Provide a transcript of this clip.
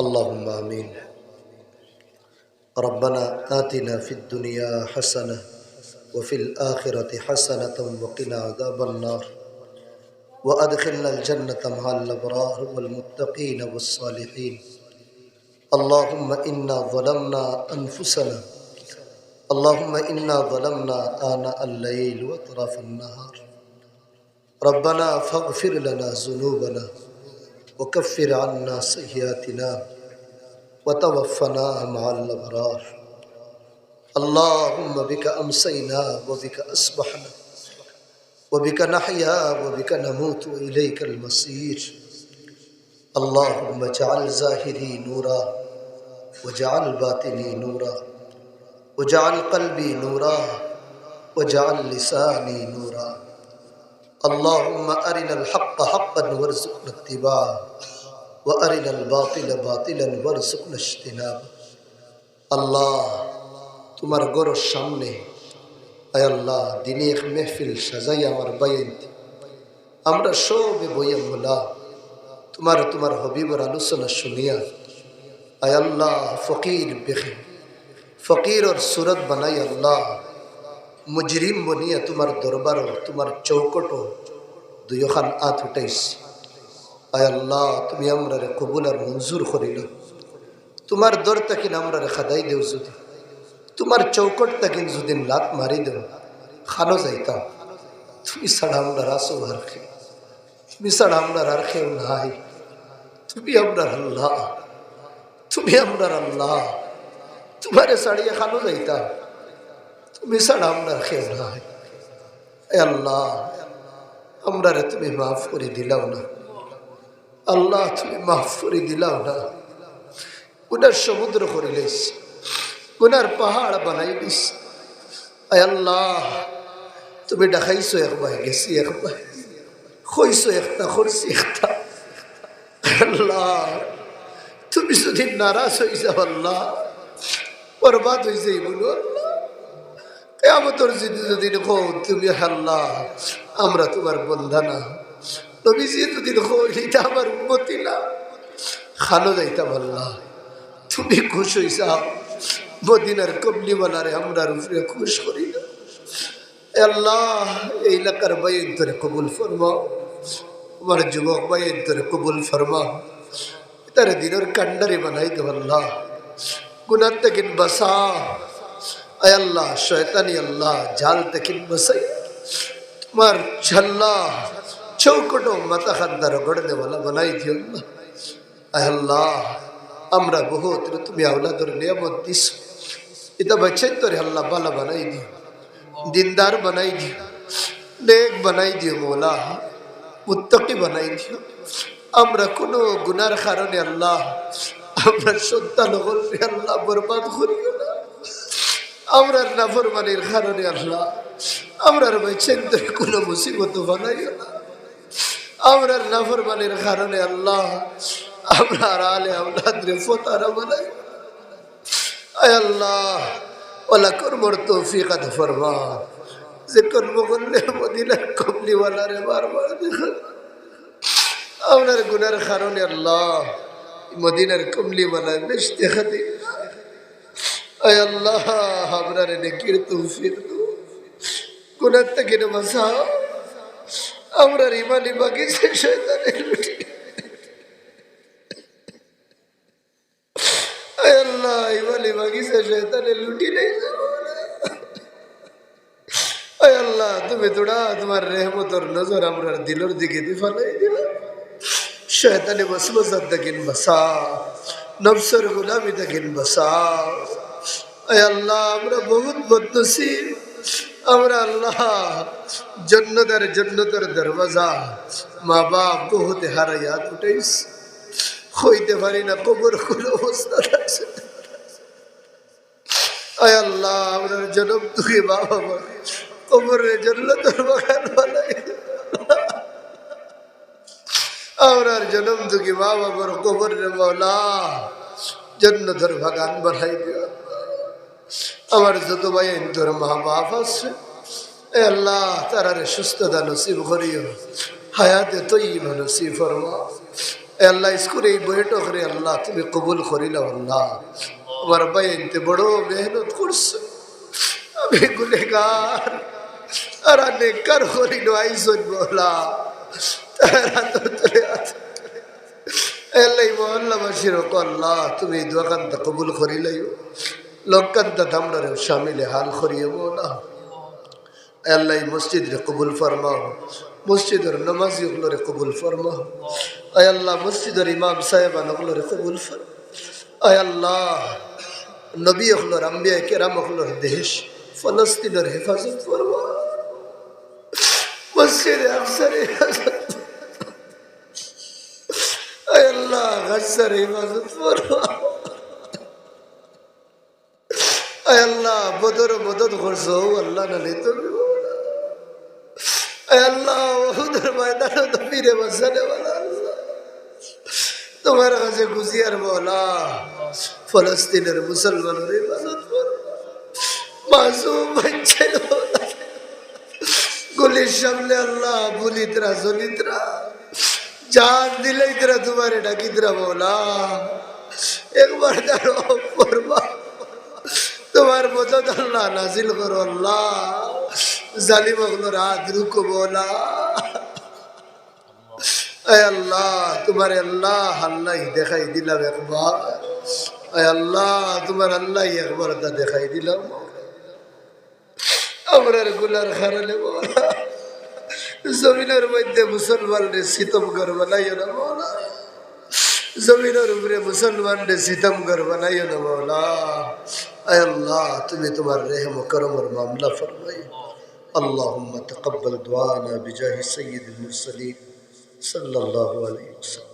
اللهم آمين. ربنا آتنا في الدنيا حسنة وفي الآخرة حسنة وقنا عذاب النار. وأدخلنا الجنة مع الأبرار والمتقين والصالحين. اللهم إنا ظلمنا أنفسنا. اللهم إنا ظلمنا آناء الليل وأطراف النهار. ربنا فاغفر لنا ذنوبنا. وكفر عنا سيئاتنا وتوفنا مع الأبرار. اللهم بك أمسينا وبك أصبحنا وبك نحيا وبك نموت إليك المصير. اللهم اجعل ظاهري نورا وجعل باطني نورا وجعل قلبي نورا وجعل لساني نورا. اللهم أرنا الحق حقا وارزقنا اتباعه وأرنا الباطل باطلا وارزقنا اجتنابه আল্লাহ তোমার গরর সামনে আয় আল্লাহ দিনে এক মেহফিল সাজাই আমার বাইন্তি আমরা সবে বইয়ে মোলা তোমার তোমার হবিবর আলোচনা শুনিয়া আয় আল্লাহ ফকির বেখে ফকির ওর সুরত বানাই আল্লাহ মুজরিম বনিয়া তোমার দরবার তোমার দুইখান আত উঠাইছি। আয় আল্লাহ, তুমি আমরা রে কবুল আর মঞ্জুর করিল। তোমার দর তাকিন আমরা রে খাদাই দেও যদি। তোমার চৌকট তাকিন যদি লাত মারি দেও, খানো যাইতাম তুমি ছাড়া আমরা রাসো আর খে তুমি ছাড়া আমরা আর খেও নাই। তুমি আমরা আল্লাহ, তুমি আমরা আল্লাহ। তোমারে ছাড়িয়ে খানো যাইতাম তুমি ছাড়া আমরা খেও নাই। আল্লাহ আমরা তুমি মাফ করে দিলাও না। আল্লাহ তুমি মাফ করে দিলাও না। উনার সমুদ্র করে লিস উনার পাহাড় বানাই দিস আল্লাহ, তুমি দেখাইছো একবার, গেছি একবার। হইছো একটা, করছি একটা। আল্লাহ, তুমি যদি নারাজ হয়ে যাও আল্লাহ, বরবাদ হয়ে যাই বলো আল্লাহ। কেমতর যদি যদি দেখো, তুমি আল্লাহ আমরা তোমার বন্ধা না। নবীজি দেখো এটা আমার উন্মতি না। খানো যাইতাম আল্লাহ। তুমি খুশ হইসাও মদিনার কমলিওয়ালারে আমরা উপরে খুশ করি না। আল্লাহ, এই এলাকার বাইন ধরে কবুল ফরমাও আমার যুবক বাইন ধরে কবুল ফরমাও তার দিনের কান্ডারে বানাই দেব আল্লাহ। গুনার থেকে বাসা আয় আল্লাহ, শয়তানি আল্লাহ, জাল থেকে বসাই তোমার ঝল্লা, চৌকটো মাথা খান্দার গড়ে দেওয়ালা বানাই দিও আল্লাহ আল্লাহ, আমরা বহুত তুমি আওলাদর নিয়ামত দিস। এটা বাচ্চাই তোরে আল্লাহ, বালা বানাই দিও। দিনদার বানাই দিও। নেক বানাই দিও মোলা। মুত্তকি বানাই দিও। আমরা কোনো গুনার কারণে আল্লাহ, আমরা সন্তান হলে আল্লাহ, বরবাদ করিও না। আমরার নাফরমানির কারণে আল্লাহ আমরার বেছেন্দের কোনো মুসিবত বানাইও না। আমরার নাফরমানির কারণে আল্লাহ আমরার আলে আমরাদের ফতারা বানাই। আয় আল্লাহ ওলা কর্মর তৌফিক আদ ফরমা। যে কর্ম করলে মদিনার কমলিওয়ালারে বারবার দেখা। আপনার গুনার কারণে আল্লাহ, মদিনার কমলিওয়ালায় বেশ দেখা দিই। আয় আল্লাহ আপনার নেকির তৌফিক দো গুনার থেকে বাঁচাও আমরা ইমানি বাগিছে শয়তানের লুটি নেই আল্লাহ, তুমি তোড়া তোমার রেহমতর নজর আমরা দিলর দিকে দি ফালাই দিলা শয়তানে বসবসার দেখিন বসা নবসর গুলামি দেখিন বসা আল্লাহ, আমরা বহুত বদনসিব। আমরা আল্লাহ, জন্নতের জন্নতের দরওয়াজা, মা বাপ বহুত হারাইয়াত উঠাইস হইতে পারি না, কবর কোন অবস্থা আছে। আয় আল্লাহ আপনার জনম তুই বাবা, কবরের জন্নতের বাগান বানাই। আমরার জনম মা বাবার কবর রে মৌলা জন্নতের বাগান বানাই দিও। আমার যত ভাই তোর মা বাপ আছে, এ আল্লাহ তারারে সুস্থতা নসিব করিও, হায়াতে তৈব নসিব ফরমা এ আল্লাহ স্কুলে এই বইটা করে আল্লাহ, তুমি কবুল করিলাম আল্লাহ। আমার ভাই এনতে বড় মেহনত করছে। আমি গুনেগার আর নেকার করিল আইসন বলা। তারা তো তুলে আছে এলাই মহল্লাবাসীর আল্লাহ, তুমি দোকানটা কবুল করিলাইও। লক্কান্তা দামড়ারে সামিলে হাল করিয়ে না। আল্লাহ মসজিদ রে কবুল ফরমাও। মসজিদের নমাজি ওগুলোরে কবুল ফরমাও। আয় আল্লাহ মসজিদের ইমাম সাহেবান ওগুলোরে কবুল ফর আয় আল্লাহ নবী ওগুলোর আম্বিয়া কেরাম ওগুলোর দেশ ফলস্তিনের হেফাজত ফরমা মসজিদে আফসার হেফাজত আয় আল্লাহ গাছার হেফাজত ফরমা বদর মদত করছ আল্লাহ ময়দানে তো তোমার কাছে গুজিয়ার বলা, ফলস্তিনের মুসলমানের গুলির সামনে আল্লাহ বুলিতরা জলিতরা। জান দিলাইতরা তোমার ডাকিতরা বলা। একবার দাঁড়ো পড়বা তোমার মদত আল্লাহ নাজিল করো আল্লাহ। জালিম হলো রাত রুকো বলা আল্লাহ, তোমার আল্লাহ আল্লাহ দেখাই দিলাম আল্লাহ, তোমার আল্লাহ একবার দেখাই দিলাম। জমিনের মধ্যে মুসলমানদের সিতম ঘর বানাইও না বলা জমিনের উপরে মুসলমানদের সিতম ঘর বানাইও না আয় আল্লাহ তুমি তোমার রেহম করমর মামলা ফরমাই اللهم تقبل دعانا بجاه سيد المرسلين صلى الله عليه وسلم